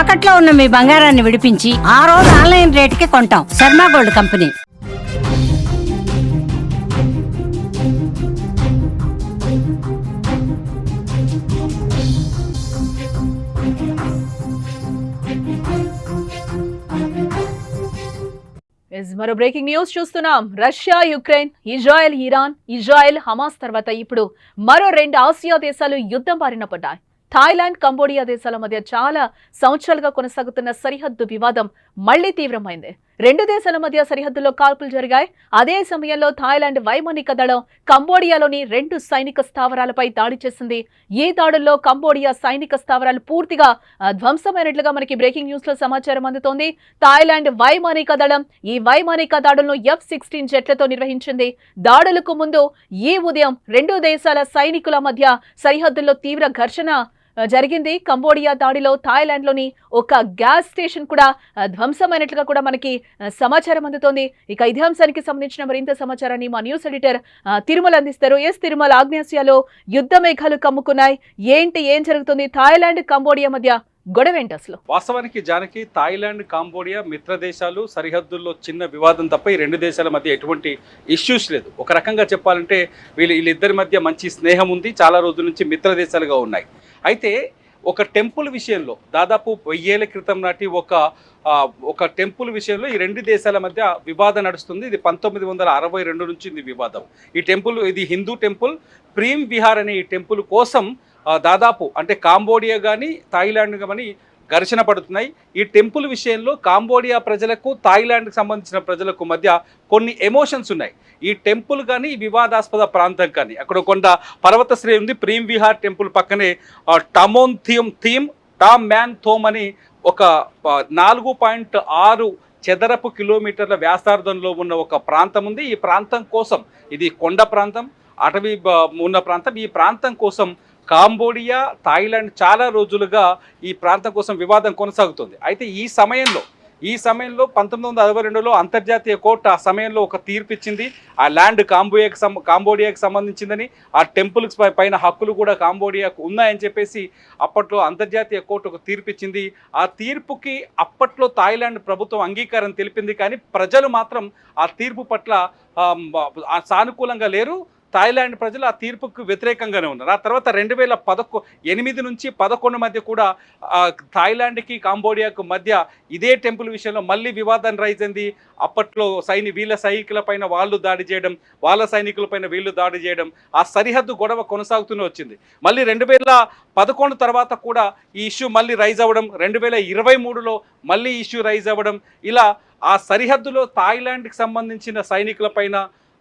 తాకట్లో ఉన్న మీ బంగారాన్ని విడిపించి ఆ రోజు ఆన్లైన్ రేటుకి కొంటాం. Sharma gold company. ఎస్ మరో బ్రేకింగ్ న్యూస్ చూస్తున్నాం. Russia Ukraine Israel Iran Israel Hamas తర్వాత ఇప్పుడు మరో రెండు ఆసియా దేశాలు యుద్ధం బారిన పడ్డాయి. థాయిలాండ్ కంబోడియా దేశాల మధ్య చాలా సంవత్సరాలుగా కొనసాగుతున్న సరిహద్దు వివాదం మళ్ళీ తీవ్రమైంది. రెండు దేశాల మధ్య సరిహద్దులో కాల్పులు జరిగాయి. అదే సమయంలో థాయిలాండ్ వైమానిక దళం కంబోడియాలోని రెండు సైనిక స్థావరాలపై దాడి చేసింది. ఈ దాడుల్లో కంబోడియా సైనిక స్థావరాలు పూర్తిగా ధ్వంసమైనట్లుగా మనకి బ్రేకింగ్ న్యూస్లో సమాచారం అందుతోంది. థాయిలాండ్ వైమానిక దళం ఈ వైమానిక దాడులను ఎఫ్ సిక్స్టీన్ జెట్లతో నిర్వహించింది. దాడులకు ముందు ఈ ఉదయం రెండు దేశాల సైనికుల మధ్య సరిహద్దుల్లో తీవ్ర ఘర్షణ జరిగింది. కంబోడియా దాడిలో థాయిలాండ్లోని ఒక గ్యాస్ స్టేషన్ కూడా ధ్వంసమైనట్లుగా కూడా మనకి సమాచారం అందుతోంది. ఇక ఇదే అంశానికి సంబంధించిన మరింత సమాచారాన్ని మా న్యూస్ ఎడిటర్ తిరుమల అందిస్తారు. ఎస్ తిరుమల ఆగ్నేసియాలో యుద్ధ మేఘాలు కమ్ముకున్నాయి. ఏంటి ఏం జరుగుతుంది? థాయిలాండ్ కంబోడియా మధ్య గొడవ అసలు? వాస్తవానికి జానకి థాయిలాండ్ కాంబోడియా మిత్ర దేశాలు సరిహద్దుల్లో చిన్న వివాదం తప్ప ఈ రెండు దేశాల మధ్య ఎటువంటి ఇష్యూస్ లేదు. ఒక రకంగా చెప్పాలంటే వీళ్ళు వీళ్ళిద్దరి మధ్య మంచి స్నేహం ఉంది. చాలా రోజుల నుంచి మిత్ర దేశాలుగా ఉన్నాయి. అయితే ఒక టెంపుల్ విషయంలో దాదాపు వెయ్యేళ్ళ క్రితం నాటి ఒక ఒక టెంపుల్ విషయంలో ఈ రెండు దేశాల మధ్య వివాదం నడుస్తుంది. ఇది పంతొమ్మిది వందల అరవై రెండు నుంచి ఇది వివాదం. ఈ టెంపుల్ ఇది హిందూ టెంపుల్. ప్రీమ్ విహార్ అనే ఈ టెంపుల్ కోసం దాదాపు అంటే కాంబోడియా కానీ థాయిలాండ్ కానీ ఘర్షణ పడుతున్నాయి. ఈ టెంపుల్ విషయంలో కాంబోడియా ప్రజలకు థాయిలాండ్కి సంబంధించిన ప్రజలకు మధ్య కొన్ని ఎమోషన్స్ ఉన్నాయి. ఈ టెంపుల్ కానీ వివాదాస్పద ప్రాంతం కానీ అక్కడ కొండ పర్వతశ్రేణి ఉంది. ప్రీమ్ విహార్ టెంపుల్ పక్కనే టమోన్ థీమ్ థీమ్ టామ్ మ్యాన్ థోమ్ అని ఒక నాలుగు పాయింట్ ఆరు చదరపు కిలోమీటర్ల వ్యాసార్థంలో ఉన్న ఒక ప్రాంతం ఉంది. ఈ ప్రాంతం కోసం ఇది కొండ ప్రాంతం అటవీ ఉన్న ప్రాంతం. ఈ ప్రాంతం కోసం కాంబోడియా థాయిలాండ్ చాలా రోజులుగా ఈ ప్రాంతం కోసం వివాదం కొనసాగుతుంది. అయితే ఈ సమయంలో ఈ సమయంలో పంతొమ్మిది వందల అరవై రెండులో అంతర్జాతీయ కోర్టు ఆ సమయంలో ఒక తీర్పు ఇచ్చింది ఆ ల్యాండ్ కాంబోడియాకి సం కాంబోడియాకి సంబంధించిందని ఆ టెంపుల్స్ పై- పైన హక్కులు కూడా కాంబోడియాకు ఉన్నాయని చెప్పేసి అప్పట్లో అంతర్జాతీయ కోర్టు ఒక తీర్పు ఇచ్చింది ఆ తీర్పుకి అప్పట్లో థాయిలాండ్ ప్రభుత్వం అంగీకారం తెలిపింది కానీ ప్రజలు మాత్రం ఆ తీర్పు పట్ల సానుకూలంగా లేరు. థాయిలాండ్ ప్రజలు ఆ తీర్పుకు వ్యతిరేకంగానే ఉన్నారు. ఆ తర్వాత రెండు వేల పదకొ ఎనిమిది నుంచి పదకొండు మధ్య కూడా థాయిలాండ్కి కాంబోడియాకు మధ్య ఇదే టెంపుల్ విషయంలో మళ్ళీ వివాదం రైజ్ అయింది. అప్పట్లో సైని వీళ్ళ సైనికుల పైన వాళ్ళు దాడి చేయడం వాళ్ళ సైనికుల పైన వీళ్ళు దాడి చేయడం ఆ సరిహద్దు గొడవ కొనసాగుతూనే వచ్చింది. మళ్ళీ రెండు వేల పదకొండు తర్వాత కూడా ఈ ఇష్యూ మళ్ళీ రైజ్ అవ్వడం రెండు వేల ఇరవై మూడులో మళ్ళీ ఇష్యూ రైజ్ అవ్వడం ఇలా ఆ సరిహద్దులో థాయిలాండ్కి సంబంధించిన సైనికుల పైన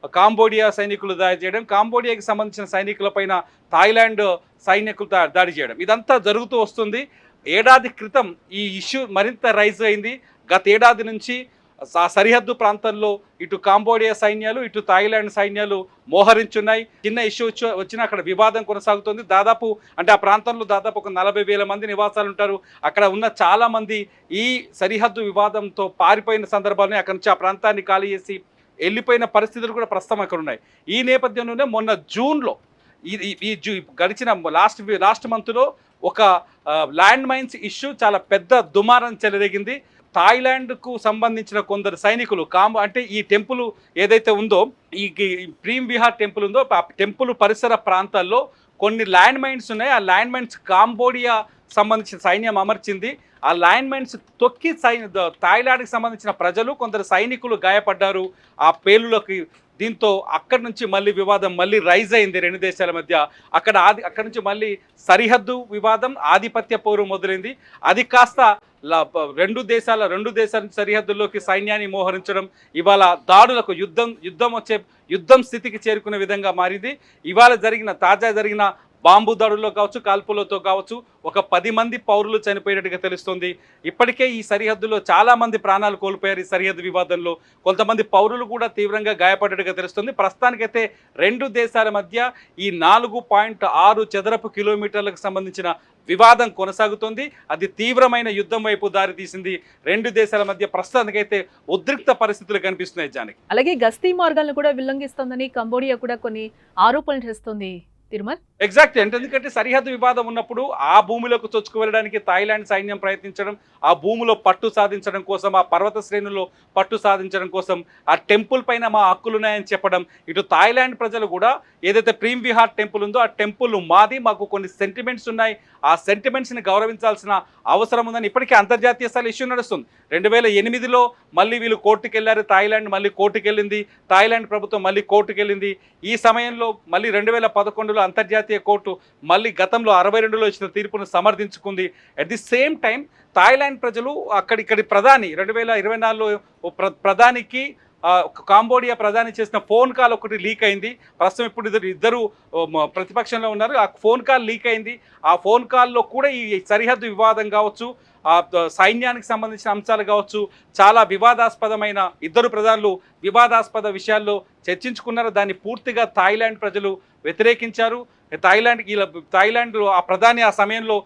కాంబోడియా సైనికులు దాడి చేయడం కాంబోడియాకి సంబంధించిన సైనికులపైన థాయిలాండ్ సైనికులు దా- దాడి చేయడం. ఇదంతా జరుగుతూ వస్తుంది. ఏడాది క్రితం ఈ ఇష్యూ మరింత రైజ్ అయింది. గత ఏడాది నుంచి సరిహద్దు ప్రాంతంలో ఇటు కాంబోడియా సైన్యాలు ఇటు థాయిలాండ్ సైన్యాలు మోహరించున్నాయి. చిన్న ఇష్యూ వచ్చినా వచ్చిన అక్కడ వివాదం కొనసాగుతుంది. దాదాపు అంటే ఆ ప్రాంతంలో దాదాపు ఒక నలభై వేల మంది నివాసాలు ఉంటారు అక్కడ ఉన్న చాలామంది ఈ సరిహద్దు వివాదంతో పారిపోయిన సందర్భాలని అక్కడి నుంచి ఆ ప్రాంతాన్ని ఖాళీ చేసి వెళ్ళిపోయిన పరిస్థితులు కూడా ప్రస్తుతం అక్కడ ఉన్నాయి. ఈ నేపథ్యంలోనే మొన్న జూన్లో ఈ ఈ- జూ గడిచిన లాస్ట్ లాస్ట్ మంత్లో ఒక ల్యాండ్ మైన్స్ ఇష్యూ చాలా పెద్ద దుమారం చెలరేగింది. థాయిలాండ్కు సంబంధించిన కొందరు సైనికులు కాంబో అంటే ఈ టెంపుల్ ఏదైతే ఉందో ఈ ఈ ప్రీమ్ విహార్ టెంపుల్ ఉందో ఆ టెంపుల్ పరిసర ప్రాంతాల్లో కొన్ని ల్యాండ్ మైన్స్ ఉన్నాయి. ఆ ల్యాండ్ మైన్స్ కాంబోడియా సంబంధించిన సైన్యం అమర్చింది. ఆ ల్యాండ్ మైన్స్ తొక్కి సైన్ థాయిలాండ్కి సంబంధించిన ప్రజలు కొందరు సైనికులు గాయపడ్డారు. ఆ పేలులకి దీంతో అక్కడి నుంచి మళ్ళీ వివాదం మళ్ళీ రైజ్ అయింది రెండు దేశాల మధ్య. అక్కడ ఆది అక్కడి నుంచి మళ్ళీ సరిహద్దు వివాదం ఆధిపత్య పూర్వం మొదలైంది. అది కాస్త ల- రెండు దేశాల రెండు దేశాల సరిహద్దుల్లోకి సైన్యాన్ని మోహరించడం ఇవాళ దాడులకు యుద్ధం యుద్ధం వచ్చే యుద్ధం స్థితికి చేరుకునే విధంగా మారింది. ఇవాళ జరిగిన తాజా జరిగిన బాంబు దాడుల్లో కావచ్చు కాల్పులతో కావచ్చు ఒక పది మంది పౌరులు చనిపోయినట్టుగా తెలుస్తుంది. ఇప్పటికే ఈ సరిహద్దులో చాలామంది ప్రాణాలు కోల్పోయారు ఈ సరిహద్దు వివాదంలో. కొంతమంది పౌరులు కూడా తీవ్రంగా గాయపడ్డట్టుగా తెలుస్తుంది. ప్రస్తుతానికైతే రెండు దేశాల మధ్య ఈ నాలుగు పాయింట్ ఆరు చదరపు కిలోమీటర్లకు సంబంధించిన వివాదం కొనసాగుతోంది. అది తీవ్రమైన యుద్ధం వైపు దారితీసింది. రెండు దేశాల మధ్య ప్రస్తుతానికైతే ఉద్రిక్త పరిస్థితులు కనిపిస్తున్నాయి జానికి. అలాగే గస్తీ మార్గాలను కూడా విల్లంఘిస్తోందని కంబోడియా కూడా కొన్ని ఆరోపణలు చేస్తోంది. తిరుమల్? ఎగ్జాక్ట్ అంటే ఎందుకంటే సరిహద్దు వివాదం ఉన్నప్పుడు ఆ భూమిలోకి చొచ్చుకు వెళ్ళడానికి థాయిలాండ్ సైన్యం ప్రయత్నించడం ఆ భూమిలో పట్టు సాధించడం కోసం ఆ పర్వత శ్రేణుల్లో పట్టు సాధించడం కోసం ఆ టెంపుల్ పైన మా హక్కులున్నాయని చెప్పడం ఇటు థాయిలాండ్ ప్రజలు కూడా ఏదైతే ప్రీమ్ విహార్ టెంపుల్ ఉందో ఆ టెంపుల్ మాది మాకు కొన్ని సెంటిమెంట్స్ ఉన్నాయి. ఆ సెంటిమెంట్స్ని గౌరవించాల్సిన అవసరం ఉందని ఇప్పటికీ అంతర్జాతీయ స్థాయి ఇష్యూ నడుస్తుంది. రెండు వేల ఎనిమిదిలో మళ్ళీ వీళ్ళు కోర్టుకు వెళ్ళారు థాయిలాండ్ మళ్ళీ కోర్టుకు వెళ్ళింది థాయిలాండ్ ప్రభుత్వం మళ్ళీ కోర్టుకు వెళ్ళింది ఈ సమయంలో మళ్ళీ రెండు వేల పదకొండులో అంతర్జాతీయ కోర్టు మళ్ళీ గతంలో అరవై రెండులో ఇచ్చిన తీర్పును సమర్థించుకుంది. At the same time Thailand ప్రజలు అక్కడిక్కడి ప్రధాని రెండు వేల ఇరవై నాలుగులో ఓ ప్ర ప్రధానికి కాంబోడియా ప్రధాని చేసిన ఫోన్ కాల్ ఒకటి లీక్ అయింది. ప్రస్తుతం ఇప్పుడు ఇద్దరు ఇద్దరు ప్రతిపక్షంలో ఉన్నారు. ఆ ఫోన్ కాల్ లీక్ అయింది. ఆ ఫోన్ కాల్లో కూడా ఈ సరిహద్దు వివాదం కావచ్చు సైన్యానికి సంబంధించిన అంశాలు కావచ్చు చాలా వివాదాస్పదమైన ఇద్దరు ప్రధానులు వివాదాస్పద విషయాల్లో చర్చించుకున్నారు. దాన్ని పూర్తిగా థాయిలాండ్ ప్రజలు వ్యతిరేకించారు. థాయిలాండ్ ఇలా థాయిలాండ్ ఆ ప్రధాని ఆ సమయంలో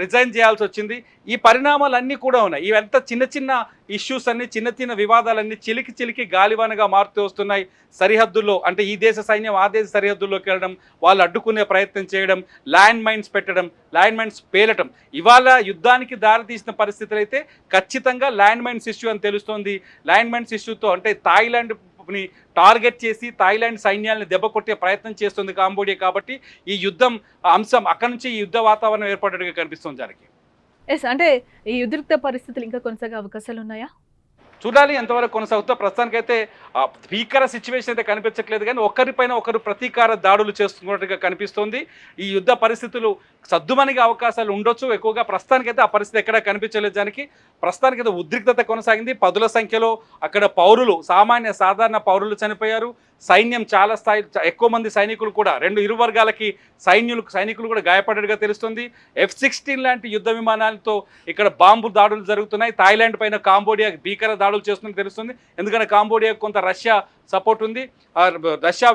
రిజైన్ చేయాల్సి వచ్చింది ఈ పరిణామాలన్నీ కూడా ఉన్నాయి. ఇవంతా చిన్న చిన్న ఇష్యూస్ అన్ని చిన్న చిన్న వివాదాలన్నీ చిలికి చిలికి గాలివానగా మారుతూ వస్తున్నాయి సరిహద్దుల్లో. అంటే ఈ దేశ సైన్యం ఆ దేశ సరిహద్దుల్లోకి వెళ్ళడం వాళ్ళు అడ్డుకునే ప్రయత్నం చేయడం ల్యాండ్ మైన్స్ పెట్టడం ల్యాండ్ మైన్స్ పేలటం. ఇవాళ యుద్ధానికి దారితీసిన పరిస్థితులు అయితే ఖచ్చితంగా ల్యాండ్ మైన్స్ ఇష్యూ అని తెలుస్తోంది. ల్యాండ్ మైన్స్ ఇష్యూతో అంటే థాయిలాండ్ ని టార్గెట్ చేసి థాయిలాండ్ సైన్యాలను దెబ్బ కొట్టే ప్రయత్నం చేస్తుంది కాంబోడియా కాబట్టి ఈ యుద్ధం అంశం అక్కడి నుంచి ఈ యుద్ధ వాతావరణం ఏర్పడేట్టుగా కనిపిస్తుంది దానికి ఎస్ అంటే ఈ ఉద్రిక్త పరిస్థితులు ఇంకా కొనసాగే అవకాశాలు ఉన్నాయా? చూడాలి ఎంతవరకు కొనసాగుతుందో. ప్రస్తుతానికైతే భీకర సిచ్యువేషన్ అయితే కనిపించట్లేదు కానీ ఒకరిపైన ఒకరు ప్రతీకార దాడులు చేస్తున్నట్టుగా కనిపిస్తోంది. ఈ యుద్ధ పరిస్థితులు సద్దుమణిగే అవకాశాలు ఉండొచ్చు. ఎక్కువగా ప్రస్తుతానికైతే ఆ పరిస్థితి ఎక్కడా కనిపించలేదు దానికి. ప్రస్తుతానికైతే ఉద్రిక్తత కొనసాగింది. పదుల సంఖ్యలో అక్కడ పౌరులు సామాన్య సాధారణ పౌరులు చనిపోయారు. సైన్యం చాలా స్థాయి ఎక్కువ మంది సైనికులు కూడా రెండు ఇరు వర్గాలకి సైన్యులు సైనికులు కూడా గాయపడ్డట్టుగా తెలుస్తుంది. ఎఫ్ సిక్స్టీన్ లాంటి యుద్ధ విమానాలతో ఇక్కడ బాంబు దాడులు జరుగుతున్నాయి. థాయిలాండ్ పైన కాంబోడియా భీకర దాడులు చేస్తుందని తెలుస్తుంది. ఎందుకంటే కాంబోడియా కొంత రష్యా సపోర్ట్ ఉంది. రష్యా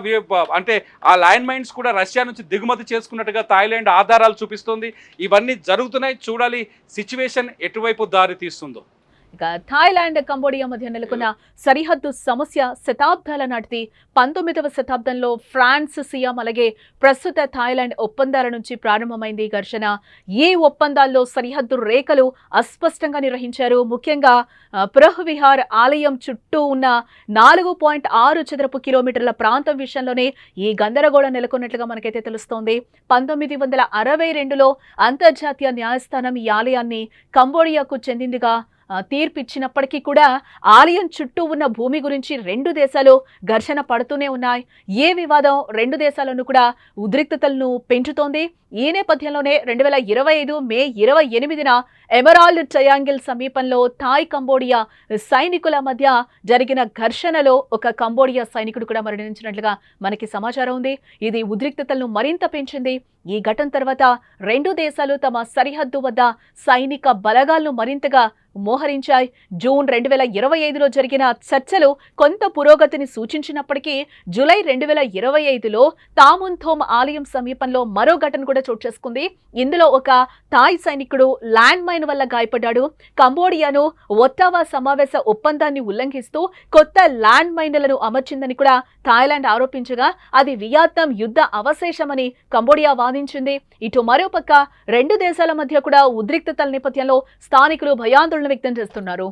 అంటే ఆ ల్యాండ్ మైన్స్ కూడా రష్యా నుంచి దిగుమతి చేసుకున్నట్టుగా థాయిలాండ్ ఆధారాలు చూపిస్తుంది. ఇవన్నీ జరుగుతున్నాయి. చూడాలి సిచ్యువేషన్ ఎటువైపు దారి తీస్తుందో. ఇక థాయిలాండ్ కంబోడియా మధ్య నెలకొన్న సరిహద్దు సమస్య శతాబ్దాల నాటిది. పంతొమ్మిదవ శతాబ్దంలో ఫ్రాన్స్ సియాం అలాగే ప్రస్తుత థాయిలాండ్ ఒప్పందాల నుంచి ప్రారంభమైంది ఘర్షణ. ఈ ఒప్పందాల్లో సరిహద్దు రేఖలు అస్పష్టంగా నిర్వహించారు? ముఖ్యంగా ప్రహ్విహార్ ఆలయం చుట్టూ ఉన్న నాలుగు పాయింట్ ఆరు చదరపు కిలోమీటర్ల ప్రాంతం విషయంలోనే ఈ గందరగోళం నెలకొన్నట్లుగా మనకైతే తెలుస్తోంది. పంతొమ్మిది వందల అరవై రెండులో అంతర్జాతీయ న్యాయస్థానం ఈ ఆలయాన్ని కంబోడియాకు చెందిందిగా తీర్పు ఇచ్చినప్పటికీ కూడా ఆలయం చుట్టూ ఉన్న భూమి గురించి రెండు దేశాలు ఘర్షణ పడుతూనే ఉన్నాయి. ఏ వివాదం రెండు దేశాలను కూడా ఉద్రిక్తతలను పెంచుతోంది. ఈ నేపథ్యంలోనే రెండు వేల ఇరవై ఐదు మే ఇరవై ఎనిమిదిన ఎమరాల్డ్ ట్రయాంగిల్ సమీపంలో థాయ్ కంబోడియా సైనికుల మధ్య జరిగిన ఘర్షణలో ఒక కంబోడియా సైనికుడు కూడా మరణించినట్లుగా మనకి సమాచారం ఉంది. ఇది ఉద్రిక్తతలను మరింత పెంచింది. ఈ ఘటన తర్వాత రెండు దేశాలు తమ సరిహద్దు వద్ద సైనిక బలగాలను మరింతగా మోహరించాయి. జూన్ రెండు వేల ఇరవై ఐదులో జరిగిన చర్చలు కొంత పురోగతిని సూచించినప్పటికీ జూలై రెండు వేల ఇరవై ఐదులో తామున్థోమ్ ఆలయం సమీపంలో మరో ఘటన కూడా చోటు చేసుకుంది. ఇందులో ఒక థాయ్ సైనికుడు ల్యాండ్ మైన్ వల్ల గాయపడ్డాడు. కంబోడియాను ఒట్టావా సమావేశ ఒప్పందాన్ని ఉల్లంఘిస్తూ కొత్త ల్యాండ్ మైన్లను అమర్చిందని కూడా థాయిలాండ్ ఆరోపించగా అది వియత్నాం యుద్ధ అవశేషమని కంబోడియా వాదించింది. ఇటు మరోపక్క రెండు దేశాల మధ్య కూడా ఉద్రిక్తతల నేపథ్యంలో స్థానికులు భయాందోళన వ్యక్తం చేస్తున్నారు.